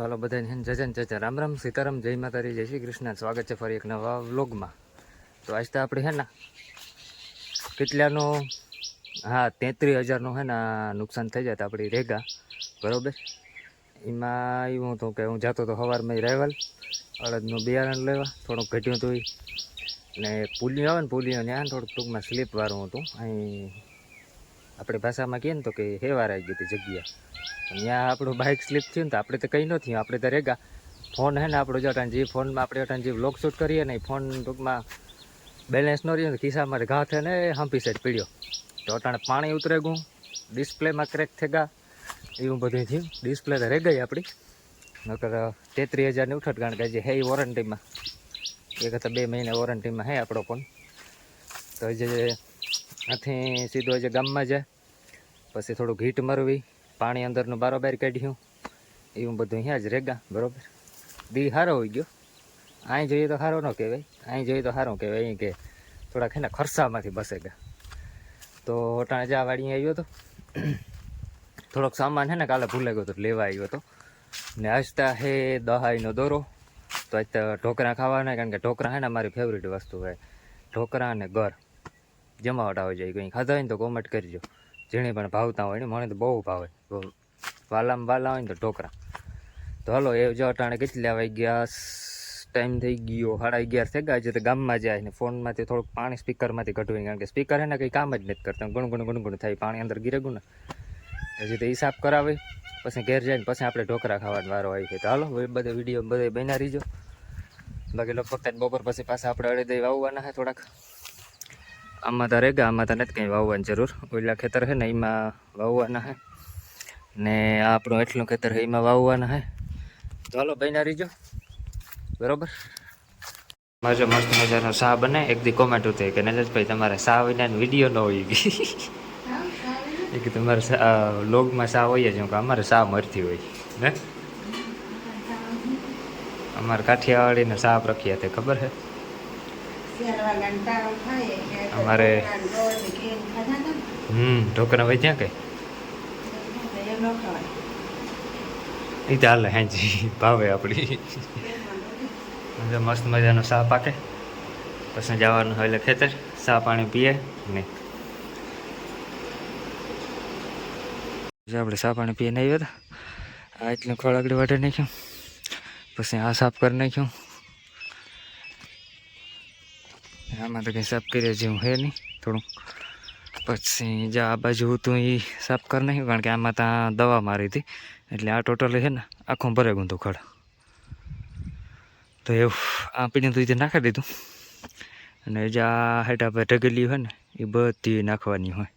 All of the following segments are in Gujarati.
તો હાલો બધાને હેન જજન ચચા રામ રામ, સીતારામ, જય માતારી, જય શ્રી કૃષ્ણ. સ્વાગત છે ફરી એક નવા વ્લોગમાં. તો આજ તો આપણે હે ને કેટલાનો, હા તેત્રીસ હજારનું હે ને નુકસાન થઈ જાય આપણી રેગા. બરોબર? એમાં એવું હતું કે હું જતો તો સવારમાં રહેવાલ અડદનું બિયારણ લેવા, થોડુંક ઘટ્યું હતું. ને પુલિયો આવે ને પુલિયો ત્યાં થોડુંક ટૂંકમાં સ્લીપ વાળું હતું. અહીં આપણી ભાષામાં કહીએ ને તો કે આવી ગઈ હતી જગ્યા. ત્યાં આપણું બાઇક સ્લીપ થયું ને તો આપણે તો કંઈ ન થયું. આપણે તો રેગા. ફોન હે ને આપણો જો જે ફોનમાં આપણે અટાણ જે વ્લોગ શૂટ કરીએ ને એ ફોન ટૂંકમાં બેલેન્સ ન રહ્યો ખિસ્સામાં ઘા ને હંપી સાઈડ પીડ્યો. તો અટાણે પાણી ઉતરે ગયું ડિસ્પ્લેમાં ક્રેક થઈ ગયા એવું બધું થયું. ડિસ્પ્લે તો રહી ગઈ આપણી. નકર તેત્રીસ હજારની ઉઠત કારણ કે જે હે એ વોરંટીમાં એક હતા બે મહિને વોરંટીમાં હે આપણો ફોન તો જે આથી સીધો જે ગામમાં જાય પછી થોડું ઘીટ મરવી, પાણી અંદરનું બારોબાર કાઢ્યું. એવું બધું અહીંયા જ રેગા, બરોબર? દી સારો હોઈ ગયો. અહીં જોઈએ તો સારો ન કહેવાય. અહીં જોઈએ તો સારું કહેવાય. અહીં કે થોડાક એના ખર્ચામાંથી બસે ગયા તો અટાણે જા વાળી આવ્યો હતો થોડોક સામાન છે ને કાલે ભૂલાઈ ગયો તો લેવા આવ્યો હતો ને આજતા હે દહાઈનો દોરો. તો આજ ઢોકરા ખાવાના, કારણ કે ઢોકરા છે ને મારી ફેવરિટ વસ્તુ હોય. ઢોકરા અને ગર. જમાવટ આવી જાય કંઈ ખાધા હોય ને તો કોમેન્ટ કરજો. જેણે પણ ભાવતા હોય ને મને તો બહુ ભાવે. વાલામાં વાલા હોય ને તો ઢોકરા. તો હાલો, એ જો અટાણે કેટલા વાગી ટાઈમ થઈ ગયો સાડા અગિયાર થઈ ગયા. છે તો ગામમાં જાય ને ફોનમાંથી થોડુંક પાણી સ્પીકરમાંથી ઘટવું કારણ કે સ્પીકર એને ને કંઈ કામ જ નથી કરતા. ગુણ ગુણ ગુણ ગુણ થાય, પાણી અંદર ગીરે ગુણ. હજી તો હિસાબ કરાવી. પછી ઘેર જઈને પછી આપણે ઢોકરા ખાવાનો વારો આવી છે તો હાલો બધા વીડિયો બધા બનાવી રહીજો. બાકી લગભગ બપોર પછી પાછા આપણે અડે દઈ વાવવાના છે થોડાક. આમાં તારે રેગા, આમાં તને જ કંઈ વાવવાની જરૂર. ઓલા ખેતર છે ને, એમાં વાવવાના છે. ને આપણું એટલું ખેતર છે, એમાં વાવવાના છે. તો હાલો રીજો. બરાબર? મારે મસ્ત મજાનો શા બને. એક દી કોમેન્ટ ઉતરી કે, નજરભાઈ, તમારે શા વિના વીડિયો ન હોય. ગઈ એ કે, તમારે લોગમાં શાહ હોય જ હું કે, અમારે શાહ મરતી હોય. ને? અમારે કાઠિયાવાડીને શાહ પ્રખ્યાત ખબર છે? અમારે હમ ઢોકરા ભાઈ ત્યાં કઈ? એ ચાલે હેજી ભાવે આપણી મસ્ત મજાનો સા પાકે. પછી જવાનું હોય એટલે ખેતર સા પાણી પીએ ને. જે આપણે સા પાણી પીને આવ્યા હતા. આ એટલું ખોળ આગળ વાટે નાખ્યું. પછી આ સાફ કરી નાખ્યું. આમાં તો કંઈ સાફ કરીએ જેવું હે નહીં, થોડુંક. પછી જે આ બાજુ હતું એ સાફ કરી નાખ્યું કારણ કે આમાં ત્યાં દવા મારી હતી. એટલે આ ટોટલી છે ને, આખો ભરે ગું ખડ. તો એવું, આ પીને તો નાખી દીધું. અને જે આ હાઈટ આપણે ઢગેલી હોય ને એ બધી નાખવાની હોય.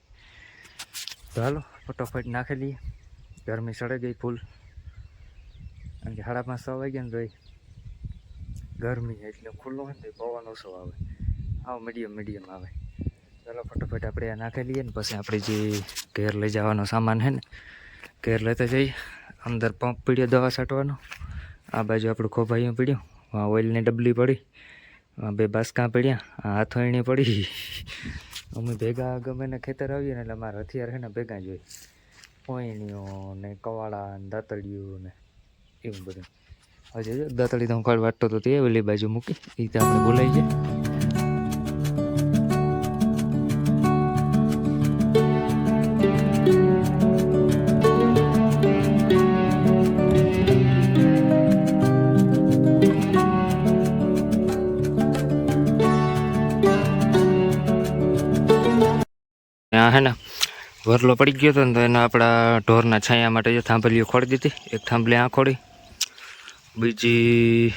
તો હાલો, ફટોફટ નાખી લઈએ ગરમી સડે ગઈ ફૂલ. કારણ કે સાડા પાંચ, છ વાગ્યા ને તો ગરમી એટલે ખુલ્લો હોય ને તો પવન ઓછો આવે. આવ મીડિયમ મીડિયમ આવે. ચાલો, ફટોફટ આપણે આ નાખી લઈએ ને પછી આપણે જે ઘેર લઈ જવાનો સામાન છે ને, ઘેર લેતા જઈએ. અંદર પંપ પીડ્યો, દવા છાંટવાનો. આ બાજુ આપણું ખોભાયું પીડ્યું. આ ઓઇલની ડબલી પડી. આ બે બાસકા પડ્યા. આ હાથોણી પડી. અમે ભેગા ગમે ને ખેતર આવીએ ને એટલે અમારા હથિયાર છે ને ભેગા જ હોય. ને કવાળા ને દાંતળિયું ને એવું બધું. હજી દાતળી તો હું કાળ વાટતો તો તે ઓલી બાજુ મૂકી. એ તો આપણે બોલાઈ જાય આ હે ને વરલો પડી ગયો હતો ને તો એને આપણા ઢોરના છાયા માટે જે થાંભલીઓ ખોડી દીધી. એક થાંભલી આ ખોડી, બીજી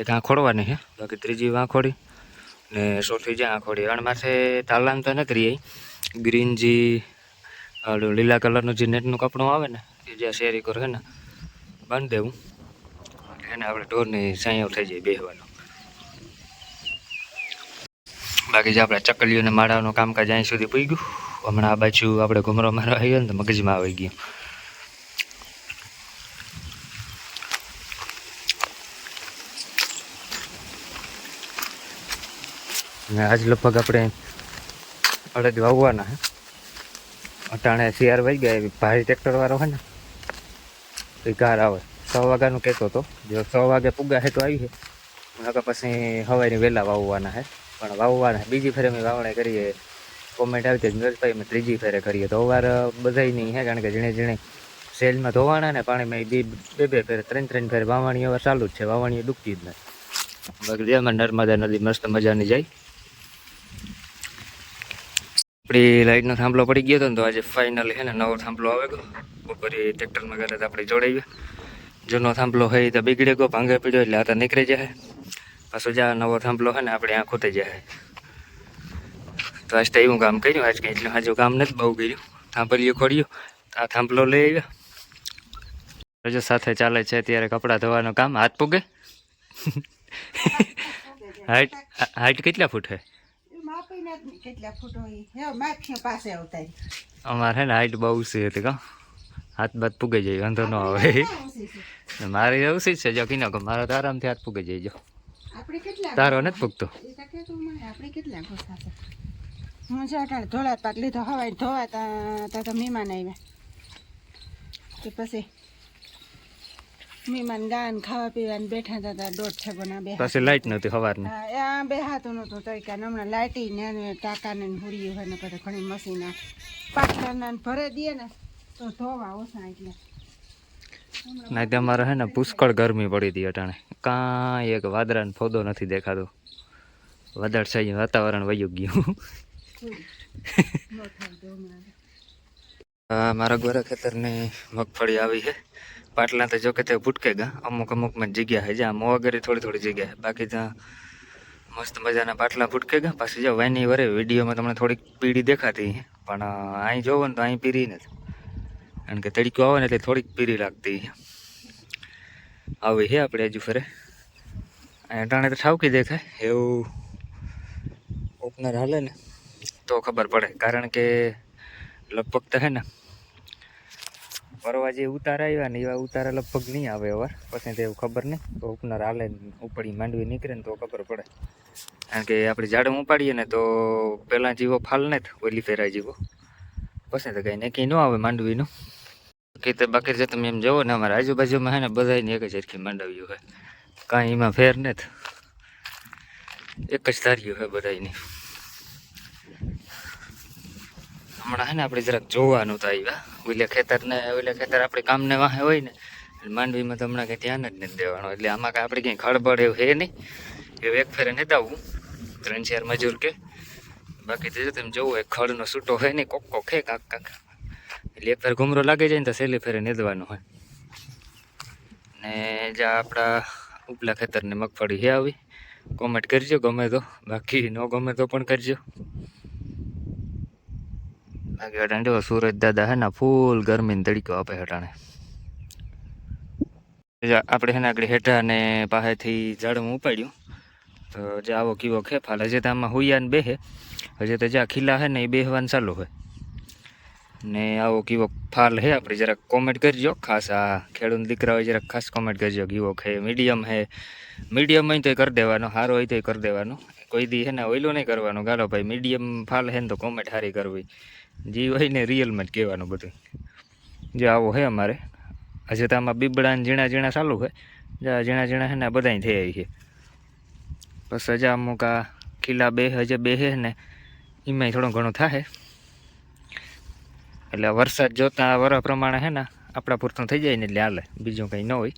એક આ ખોડવાની છે બાકી ત્રીજી આ ખોડી ને ચોથી જ્યાં આ ખોડી. અને માથે તાલામ તો નથી રહી ગ્રીન જે લીલા કલરનું જે નેટનું કપડું આવે ને, એ જે શેરી કરે ને, બાંધી દેવું. એને આપણે ઢોરની છાંયો થઈ જાય બેસવાનો બાકી જે આપણે ચકલીઓ અને માળાનું કામકાજ અહીં સુધી પી ગયું, હમણાં આ બાજુ આપણે ઘુમરો મારવા આવ્યો ને તો મગજમાં આવી ગયું. ને આજ લગભગ આપણે અડદ વાવવાના હે. અટાણે શિયાર વહી ગયા ભારી ટ્રેક્ટર વાળો હોય ને, એ કાર આવે. છ વાગ્યાનું કહેતો હતો. જો છ વાગે પુગા હે તો આવી છે પછી હવારે વહેલા વાવવાના હે. પણ વાવવાના. બીજી ફેરે અમે વાવણે કરીએ. કોમેન્ટ આવી હતી નરેશભાઈ અમે ત્રીજી ફેરે કરીએ. તો વાર બધાય નહીં હે, કારણ કે જીણે જીણે સેલમાં ધોવાના ને પાણીમાં બી બે બે ફેરે, ત્રણ ત્રણ ફેરે વાવણી અવાર ચાલુ જ છે. વાવણી ડૂબતી જ નથી. નર્મદા નદી મસ્ત મજાની જાય. આપણી લાઈટનો થાંભલો પડી ગયો હતો ને તો આજે ફાઇનલ હે ને નવો થાંભલો આવે ગયો. બપોરે ટ્રેક્ટરમાં ગયા આપણે જોડાવી જૂનો થાંભલો હોય તો બીગડી ગયો, ભાંગે પીડ્યો, એટલે આ તો નીકળી જાય. પાછો જ્યાં નવો થાંભલો હોય ને આપણે આ ખૂટી જાય તો આજ તો એવું કામ કર્યું આજ કંઈ એટલું હજુ કામ નથી બહુ કર્યું. થાંભલીઓ ખોડ્યું આ થાંભલો લઈ આવ્યો. રજો સાથે ચાલે છે અત્યારે કપડાં ધોવાનું કામ હાથ પૂગે? હાઈટ હાઈટ કેટલા ફૂટ છે જ હે અમારે છે ને હાઈટ બહુ ઊંચી હતી કા? હાથ બાત પૂગી જાય વાંધો ન આવે. મારે એવું જ છે જો કીનો મારો તો આરામથી હાથ પૂગી જાય જો. તારો નથી તો કે તું મને આપણે કેટલા ગોઠા છે? હું છે અટાણે ધોળા પાટલી લીધો હવાઈ ધોવા તા તા તો મહેમાન આવ્યા. તો પછી મહેમાન ગાન ખાવા પીવાને બેઠા હતા તા દોઢ છે પણ બે પછી લાઈટ નહોતી સવારની હા આ બે હાથું નહોતું તો કે હમણાં લાઇટી ને ટાંકા ને હુડિયું હોય ને પછી ઘણી મશીન પાટલા ભરે દે ને તો ધોવા ઓછા એટલે નહીં તે અમારે છે ને પુષ્કળ ગરમી પડી હતી અટાણે. કાંઈ એક વાદળાનો ફોદો નથી દેખાતો. વાદળ છે વાતાવરણ વયું ગયું. ન મારા ગોરા ખેતરની મગફળી આવી છે. પાટલા તો જોકે તે ભૂટકે ગા. અમુક અમુકમાં જ જગ્યા છે. જ્યાં મોવાગરી થોડી થોડી જગ્યા છે. બાકી ત્યાં મસ્ત મજાના પાટલા ભૂટકે ગયા પાછી જો વાયની વરે વિડીયોમાં તમને થોડીક પીળી દેખાતી. પણ અહીં જોવો ને તો અહીં પીરી નથી. કારણ કે તડકો આવે ને એટલે થોડીક પીરી લાગતી. આવી છે આપણે હજુ ફરે. ટાણે તો ઠાવકી દેખાય. એવું ઓપનર હાલે ને, તો ખબર પડે. કારણ કે લગભગ તો હે ને, ફરવા જે ઉતારા આવ્યા ને એવા ઉતારા લગભગ નહીં આવે અવાર. પછી તો એવું ખબર નહીં. તો ઉપનર હાલે ઉપડી માંડવી નીકળે ને તો ખબર પડે. કારણ કે આપણે ઝાડમ ઉપાડીએ ને તો પહેલાં જીવો ફાલ ને ઓલી ફેરાય જીવો. તો કંઈ નક્કી ન આવે માંડવીનું બાકી તો બાકી જો તમે એમ જોવો ને અમારા આજુબાજુમાં હે ને બધાની એક જ સરખી માંડવ્યું હોય કાંઈ એમાં ફેર નથી. એક જ ધાર્યું હોય બધાની હમણાં હે ને આપણે જરાક જોવાનું તો આવ્યા. ઓલે ખેતરને, ઓલે ખેતર આપણે કામને વાહે હોય ને માંડવીમાં તો હમણાં કંઈ ધ્યાન જ નથી દેવાનું. એટલે આમાં કાંઈ આપણે કંઈ ખળબળ એવું હે નહીં. એવું એક ફેરે આવવું. ત્રણ ચાર મજૂર કે. બાકી જો તમે જવું હોય ખડનો સૂટો હોય ને કોક કોક, હે કાક કાક. એટલે એક ફેર ઘુમરો લાગી જાય ને તો સહેલી ફેરે નેદવાનું હોય. ને જ્યાં આપણા ઉપલા ખેતરની મગફળી હે આવી. કોમેન્ટ કરજો, ગમે તો. બાકી ન ગમે તો પણ કરજો. બાકી અટાણે જો સુરજ દાદા હે ને, ફૂલ ગરમીને તડકો આપે અટાણે. આપણે હેના આગળ હેઠા ને પાસેથી ઝાડમાં ઉપાડ્યું. તો જે આવો કીવો ખેફાલ, હજે તો આમાં હુયા ને બેહે. હજે તો જ્યાં ખીલા હે ને એ બેહવાનું ચાલુ હોય. ને આવો કીવો ફાલ હે, આપણે જરાક કોમેન્ટ કરજો. ખાસ આ ખેડૂત દીકરા હોય જરાક ખાસ કોમેન્ટ કરજો. કીવો હે મીડિયમ હે. મીડિયમ હોય તો કરી દેવાનો સારો હોય તો કરી દેવાનો. કોઈ દી હે ને ઓઈલો નહીં કરવાનો. ગાલો ભાઈ, મીડિયમ ફાલ હે ને તો કોમેન્ટ સારી કરવી. જે હોય ને રિયલમાં જ કહેવાનું બધું. જે આવો હે અમારે. હજે તો આમાં બીબડા ને ઝીણા ઝીણા ચાલુ હોય. જ્યાં ઝીણા ઝીણા હે ને બધાય થઈ આવી છે બસ હજા અમુક આ કિલ્લા બે હજે બે હે ને એમાંય થોડું ઘણું થાય એટલે વરસાદ જોતા વર પ્રમાણે હે ને આપણા પૂરતું થઈ જાય ને એટલે હાલે, બીજું કંઈ ન હોય.